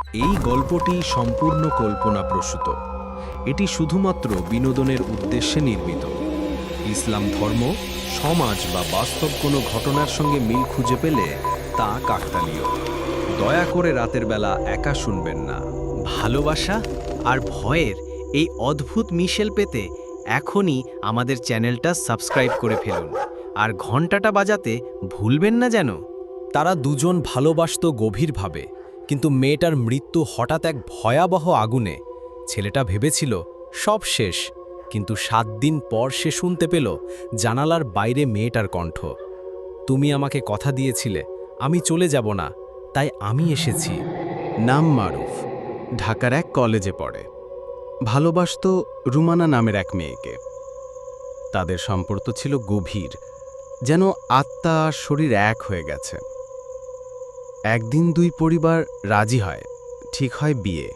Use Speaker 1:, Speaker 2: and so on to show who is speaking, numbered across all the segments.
Speaker 1: এই গল্পটি সম্পূর্ণ কল্পনাপ্রসূত। এটি শুধুমাত্র বিনোদনের উদ্দেশ্যে নির্মিত। ইসলাম ধর্ম, সমাজ বা বাস্তব কোনো ঘটনার সঙ্গে মিল খুঁজে পেলে তা কাকতালীয়। দয়া করে রাতের বেলা একা শুনবেন না।
Speaker 2: ভালোবাসা আর ভয়ের এই অদ্ভুত মিশেল পেতে এখনই আমাদের চ্যানেলটা সাবস্ক্রাইব করে ফেলুন। আর ঘন্টাটা বাজাতে ভুলবেন না যেন।
Speaker 1: তারা দুজন ভালোবাসত গভীরভাবে। কিন্তু মেয়েটার মৃত্যু হঠাৎ এক ভয়াবহ আগুনে। ছেলেটা ভেবেছিল, সব শেষ। কিন্তু সাত দিন পর সে শুনতে পেল জানালার বাইরে মেয়েটার কণ্ঠ। তুমি আমাকে কথা দিয়েছিলে, আমি চলে যাব না, তাই আমি এসেছি। নাম মারুফ, ঢাকার এক কলেজে পড়ে। ভালোবাসত রুমানা নামের এক মেয়েকে। তাদের সম্পর্ক ছিল গভীর, যেন আত্মা শরীর এক হয়ে গেছে। একদিন দুই পরিবার রাজি হয়, ঠিক হয় বিয়ে।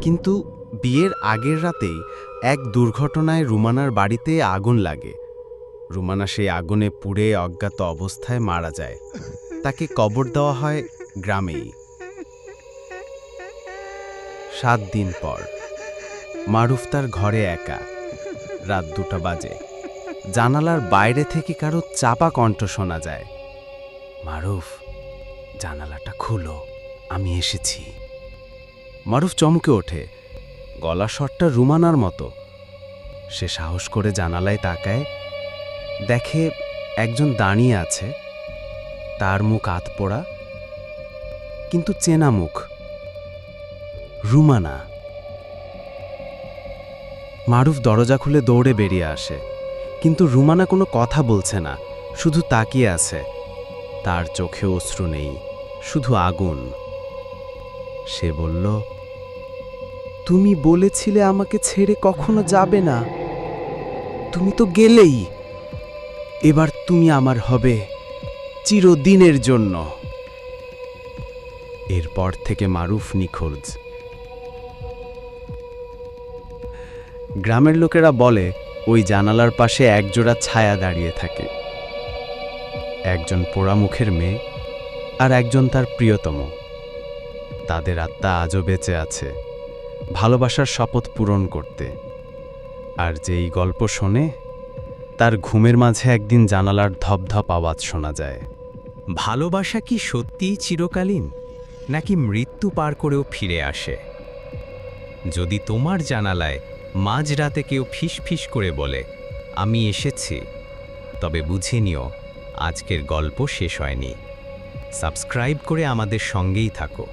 Speaker 1: কিন্তু বিয়ের আগের রাতেই এক দুর্ঘটনায় রুমানার বাড়িতে আগুন লাগে। রুমানা সেই আগুনে পুড়ে অজ্ঞাত অবস্থায় মারা যায়। তাকে কবর দেওয়া হয় গ্রামেই। সাত দিন পর, মারুফ তার ঘরে একা। রাত দুটা বাজে। জানালার বাইরে থেকে কারও চাপা কণ্ঠ শোনা যায়। মারুফ, জানালাটা খুলো, আমি এসেছি। মারুফ চমকে ওঠে, গলা শটটা রুমানার মতো। সে সাহস করে জানালায় তাকায়, দেখে একজন দাঁড়িয়ে আছে, তার মুখ আত পোড়া, কিন্তু চেনা মুখ, রুমানা। মারুফ দরজা খুলে দৌড়ে বেরিয়ে আসে, কিন্তু রুমানা কোনো কথা বলছে না, শুধু তাকিয়ে আছে। তার চোখে অশ্রু নেই, শুধু আগুন। সে বলল, তুমি বলেছিলে আমাকে ছেড়ে কখনো যাবে না। তুমি তো গেলেই। এবার তুমি আমার হবে চিরদিনের জন্য। এরপর থেকে মারুফ নিখোঁজ। গ্রামের লোকেরা বলে, ওই জানালার পাশে একজোড়া ছায়া দাঁড়িয়ে থাকে। একজন পোড়ামুখের মেয়ে আর একজন তার প্রিয়তম। তাদের আত্মা আজও বেঁচে আছে, ভালোবাসার শপথ পূরণ করতে। আর যেই গল্প শোনে, তার ঘুমের মাঝে একদিন জানালার ধপধপ আওয়াজ শোনা যায়।
Speaker 2: ভালোবাসা কি সত্যিই চিরকালীন, নাকি মৃত্যু পার করেও ফিরে আসে? যদি তোমার জানালায় মাঝরাতে কেউ ফিস ফিস করে বলে, আমি এসেছি, তবে বুঝে নিও আজকের গল্প শেষ হয়নি। সাবস্ক্রাইব করে আমাদের সঙ্গেই থাকো।